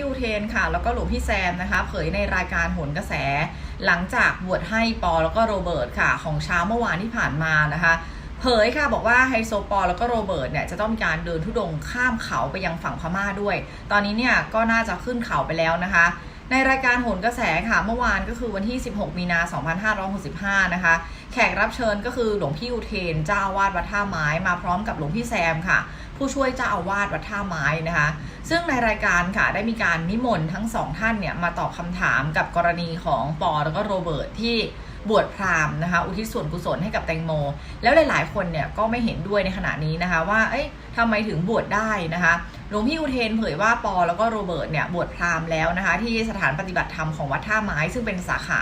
พี่อุเทนค่ะ แล้วก็หลวงพี่แซมนะคะ เผยในรายการโหนกระแส หลังจากบวชให้ปอแล้วก็โรเบิร์ตค่ะ ของเช้าเมื่อวานที่ผ่านมานะคะ เผยค่ะบอกว่าไฮโซปอลแล้วก็โรเบิร์ตเนี่ยจะต้องมีการเดินทุดงข้ามเขาไปยังฝั่งพม่าด้วย ตอนนี้เนี่ยก็น่าจะขึ้นเขาไปแล้วนะคะในรายการโหนกระแสค่ะ เมื่อวานก็คือวันที่ 16 มีนา 2565 นะคะ แขกรับเชิญก็คือหลวงพี่อุเทนเจ้าวาสวัดท่าไม้มาพร้อมกับหลวงพี่แซมค่ะ ผู้ช่วยเจ้าอาวาสวัดท่าไม้นะคะ ซึ่งในรายการค่ะได้มีการนิมนต์ทั้งสองท่านเนี่ยมาตอบคำถามกับกรณีของปอแล้วก็โรเบิร์ตที่บวชพราหมณ์นะคะอุทิศส่วนกุศลให้กับแตงโม แล้วหลาย ๆ คนเนี่ยก็ไม่เห็นด้วยในขณะนี้นะคะ ว่าเอ้ยทำไมถึงบวชได้นะคะหลวงพี่อุเทนเผยว่าปอแล้วก็โรเบิร์ตเนี่ยบวชพราหมณ์แล้วนะคะ ที่สถานปฏิบัติธรรมของวัดท่าไม้ ซึ่งเป็นสาขา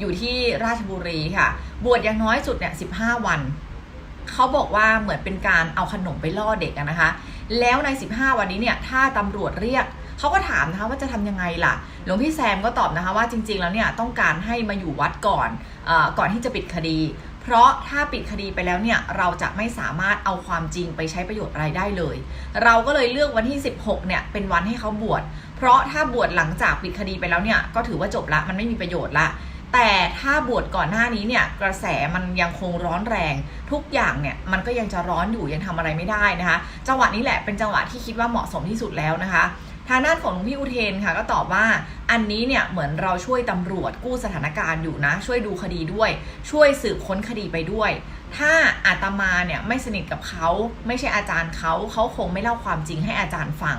อยู่ที่ราชบุรีค่ะ บวชอย่างน้อยสุดเนี่ย15 วัน เขาบอกว่าเหมือนเป็นการเอาขนมไปล่อเด็กนะคะ แล้วใน 15 วันนี้เนี่ยถ้าตำรวจเรียกเขาก็ถามนะคะว่าจะทำยังไงล่ะ หลวงพี่แซมก็ตอบนะคะว่าจริง ๆ แล้วเนี่ยต้องการให้มาอยู่วัดก่อนอก่อนที่จะปิดคดี เพราะถ้าปิดคดีไปแล้วเนี่ยเราจะไม่สามารถเอาความจริงไปใช้ประโยชน์อะไรได้เลย เราก็เลยเลือกวันที่ 16เนี่ยเป็นวันให้เขาบวช เพราะถ้าบวชหลังจากปิดคดีไปแล้วเนี่ยก็ถือว่าจบละมันไม่มีประโยชน์ละ แต่ถ้าบวชก่อนหน้านี้เนี่ยกระแสมันยังคงร้อนแรง ทุกอย่างเนี่ยมันก็ยังจะร้อนอยู่ยังทำอะไรไม่ได้นะคะ จังหวะนี้แหละเป็นจังหวะที่คิดว่าเหมาะสมที่สุดแล้วนะคะทางด้านของหลวงพี่อุเทนค่ะก็ตอบว่าอันนี้เนี่ยเหมือนเราช่วยตำรวจกู้สถานการณ์อยู่นะ ช่วยดูคดีด้วย ช่วยสืบค้นคดีไปด้วย ถ้าอาตมาเนี่ยไม่สนิทกับเขาไม่ใช่อาจารย์เขาเขาคงไม่เล่าความจริงให้อาจารย์ฟัง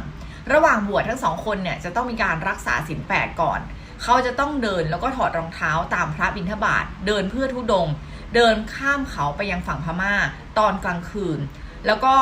ระหว่างบวชทั้งสองคนเนี่ยจะต้องมีการรักษาศีลแปดก่อน เขาจะต้องเดินแล้วก็ถอดรองเท้าตามพระบิณฑบาตเดินเพื่อทุดง เดินข้ามเขาไปยังฝั่งพม่า ตอนกลางคืน แล้วก็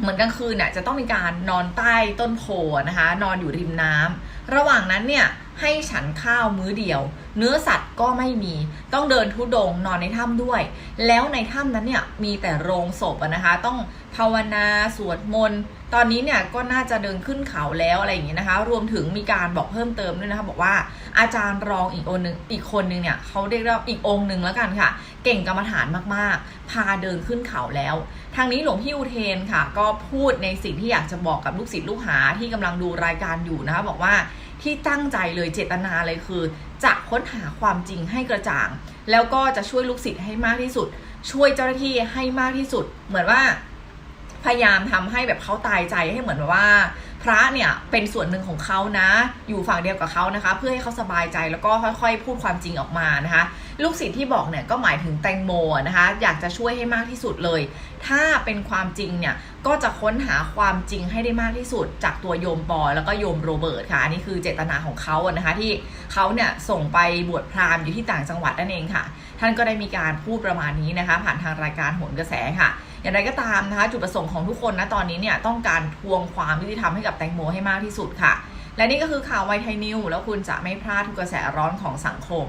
เหมือนกลางคืนเนี่ยจะต้องมีการนอนใต้ต้นโพนะคะ นอนอยู่ริมน้ำระหว่างนั้นเนี่ย ให้ฉันข้าวมื้อเดียว เนื้อสัตว์ก็ไม่มีต้องเดินทุดงนอนในถ้ำด้วย แล้วในถ้ำนั้นเนี่ยมีแต่โรงศพนะคะ ต้องภาวนาสวดมนต์ตอนนี้เนี่ยก็น่าจะเดินขึ้นเขาแล้วอะไรอย่างเงี้ยนะคะ รวมถึงมีการบอกเพิ่มเติมด้วยนะคะ บอกว่าอาจารย์รองอีกองหนึงอีกคนนึงเนี่ยเขาเรียกว่าอีกองหนึ่งแล้วกันค่ะ เก่งกรรมฐานมากๆ พาเดินขึ้นเขาแล้ว ทางนี้หลวงพี่อุเทนค่ะ ก็พูดในสิ่งที่อยากจะบอกกับลูกศิษย์ลูกหาที่กำลังดูรายการอยู่นะคะ บอกว่า ที่ตั้งใจเลยเจตนาเลยคือ จะค้นหาความจริงให้กระจ่าง แล้วก็จะช่วยลูกศิษย์ให้มากที่สุด ช่วยเจ้าหน้าที่ให้มากที่สุด เหมือนว่าพยายามทำให้แบบเขาตายใจให้เหมือนแบบว่า พระเนี่ยเป็นส่วนหนึ่งของเขานะ อยู่ฝั่งเดียวกับเขานะคะ เพื่อให้เขาสบายใจแล้วก็ค่อยๆ พูดความจริงออกมานะคะ ลูกศิษย์ที่บอกเนี่ยก็หมายถึงแตงโมนะคะ อยากจะช่วยให้มากที่สุดเลย ถ้าเป็นความจริงเนี่ยก็จะค้นหาความจริงให้ได้มากที่สุด จากตัวโยมปอแล้วก็โยมโรเบิร์ตค่ะอันนี้คือเจตนาของเขานะคะ ที่เขาเนี่ยส่งไปบวชพราหมณ์อยู่ที่ต่างจังหวัดนั่นเองค่ะ ท่านก็ได้มีการพูดประมาณนี้นะคะ ผ่านทางรายการโหนกระแสค่ะ อย่างไรก็ตามนะคะ จุดประสงค์ของทุกคนนะตอนนี้เนี่ยต้องการทวงความยุติธรรมให้กับแตงโมให้มากที่สุดค่ะ และนี่ก็คือข่าวไวไทยนิวแล้วคุณจะไม่พลาดทุกกระแสร้อนของสังคม